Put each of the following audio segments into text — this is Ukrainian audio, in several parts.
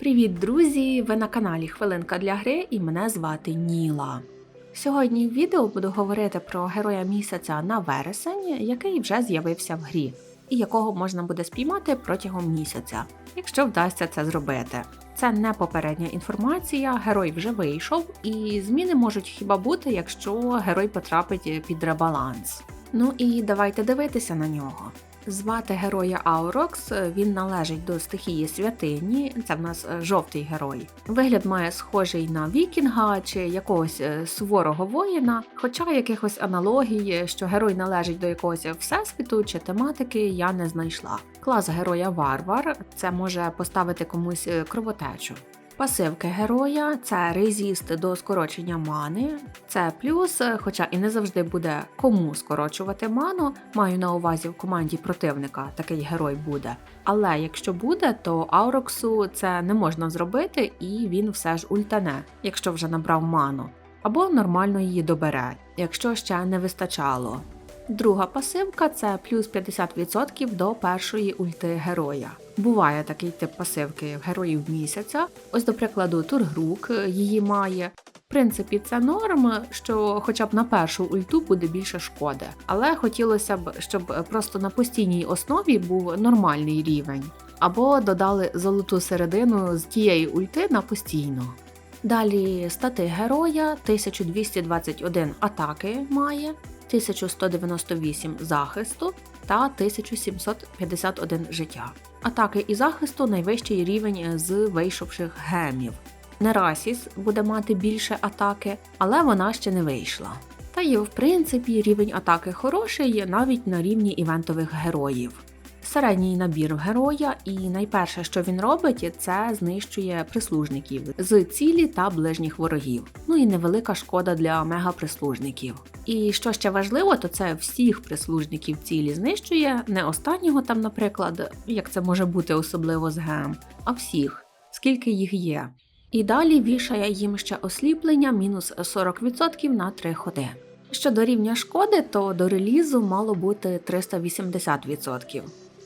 Привіт, друзі! Ви на каналі Хвилинка для гри і мене звати Ніла. Сьогодні в відео буду говорити про героя місяця на вересень, який вже з'явився в грі, і якого можна буде спіймати протягом місяця, якщо вдасться це зробити. Це не попередня інформація, герой вже вийшов, і зміни можуть хіба бути, якщо герой потрапить під ребаланс. Ну і давайте дивитися на нього. Звати героя Аурокс, він належить до стихії святині, це в нас е, жовтий герой. Вигляд має схожий на вікінга чи якогось е, суворого воїна, хоча якихось аналогій, що герой належить до якогось всесвіту чи тематики, я не знайшла. Клас героя Варвар це може поставити комусь е, кровотечу. Пасивки героя це резіст до скорочення мани, це плюс, хоча і не завжди буде кому скорочувати ману. Маю на увазі в команді противника такий герой буде. Але якщо буде, то Ауроксу це не можна зробити, і він все ж ультане, якщо вже набрав ману, або нормально її добере, якщо ще не вистачало. Друга пасивка це плюс 50% до першої ульти героя. Буває такий тип пасивки в героїв місяця. Ось, до прикладу, Тургрук її має. В принципі, це норм, що хоча б на першу ульту буде більше шкоди. Але хотілося б, щоб просто на постійній основі був нормальний рівень, або додали золоту середину з тієї ульти на постійно. Далі стати героя 1221 атаки має, 1198 захисту та 1751 життя. Атаки і захисту найвищий рівень з вийшовших гемів. Нерасіс буде мати більше атаки, але вона ще не вийшла. Та є, в принципі, рівень атаки хороший навіть на рівні івентових героїв. Середній набір героя, і найперше, що він робить, це знищує прислужників з цілі та ближніх ворогів. Ну і невелика шкода для мегаприслужників. І що ще важливо, то це всіх прислужників цілі знищує, не останнього там, наприклад, як це може бути особливо з гем, а всіх, скільки їх є. І далі вішає їм ще осліплення мінус 40% на 3 ходи. Щодо рівня шкоди, то до релізу мало бути 380%.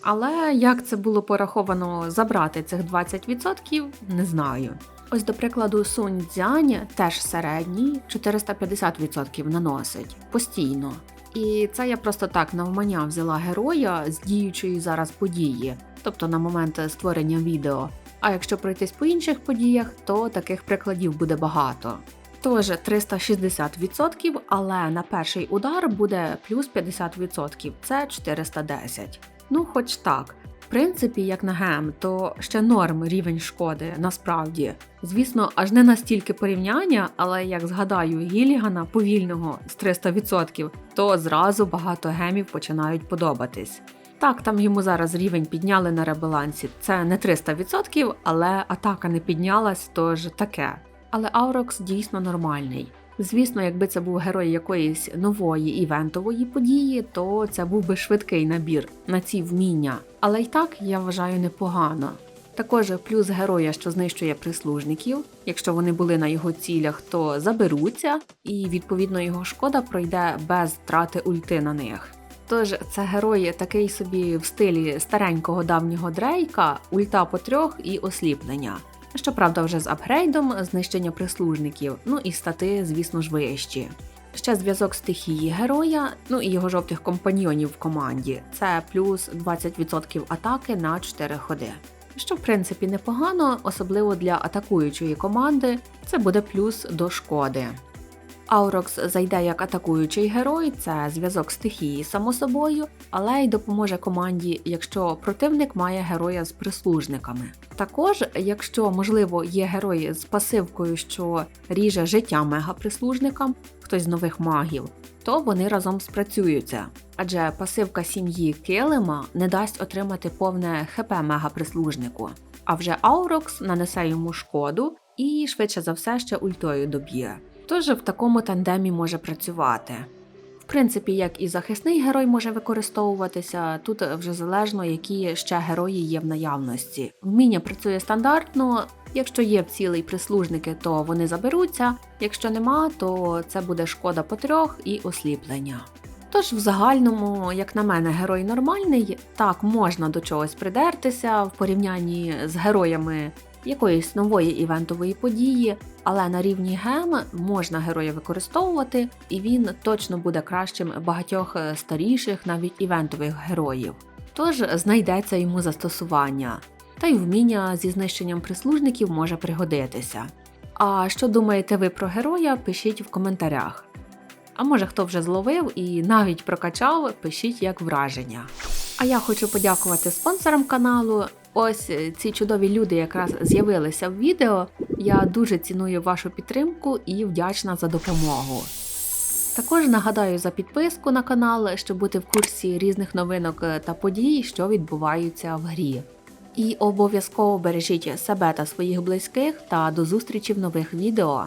Але як це було пораховано забрати цих 20%, не знаю. Ось, до прикладу, Сунь Дзянь теж середній, 450% наносить постійно. І це я просто так навмання взяла героя з діючої зараз події, тобто на момент створення відео. А якщо пройтись по інших подіях, то таких прикладів буде багато. Тож 360%, але на перший удар буде плюс 50%, це 410. Ну, хоч так. В принципі, як на гем, то ще норм рівень шкоди насправді. Звісно, аж не настільки порівняння, але як згадаю Гілігана повільного з 300%, то зразу багато гемів починають подобатись. Так, там йому зараз рівень підняли на ребалансі. Це не 300%, але атака не піднялась, тож таке. Але Аурокс дійсно нормальний. Звісно, якби це був герой якоїсь нової івентової події, то це був би швидкий набір на ці вміння. Але й так я вважаю непогано. Також плюс героя, що знищує прислужників. Якщо вони були на його цілях, то заберуться, і відповідно його шкода пройде без втрати ульти на них. Тож це герой такий собі в стилі старенького давнього дрейка, ульта по трьох і осліплення. Щоправда, вже з апгрейдом знищення прислужників, ну і стати, звісно ж, вищі. Ще зв'язок стихії героя, ну і його жовтих компаньйонів в команді. Це плюс 20% атаки на 4 ходи. Що в принципі непогано, особливо для атакуючої команди, це буде плюс до шкоди. Аурокс зайде як атакуючий герой, це зв'язок стихії, само собою, але й допоможе команді, якщо противник має героя з прислужниками. Також, якщо можливо є герой з пасивкою, що ріже життя мегаприслужникам, хтось з нових магів, то вони разом спрацюються. Адже пасивка сім'ї Килима не дасть отримати повне ХП мегаприслужнику. А вже Аурокс нанесе йому шкоду і швидше за все ще ультою доб'є. Тож в такому тандемі може працювати. В принципі, як і захисний герой може використовуватися, тут вже залежно, які ще герої є в наявності. Вміння працює стандартно. Якщо є цілий прислужники, то вони заберуться. Якщо нема, то це буде шкода по трьох і осліплення. Тож, в загальному, як на мене, герой нормальний, так можна до чогось придертися в порівнянні з героями якоїсь нової івентової події, але на рівні гем можна героя використовувати, і він точно буде кращим багатьох е, старіших, навіть івентових героїв. Тож знайдеться йому застосування, та й вміння зі знищенням прислужників може пригодитися. А що думаєте ви про героя, пишіть в коментарях. А може хто вже зловив і навіть прокачав, пишіть як враження. А я хочу подякувати спонсорам каналу. Ось е, ці чудові люди якраз з'явилися в відео. Я дуже ціную вашу підтримку і вдячна за допомогу. Також нагадаю за підписку на канал, щоб бути в курсі різних новинок е, та подій, що відбуваються в грі. І обов'язково бережіть себе та своїх близьких та до зустрічі в нових відео.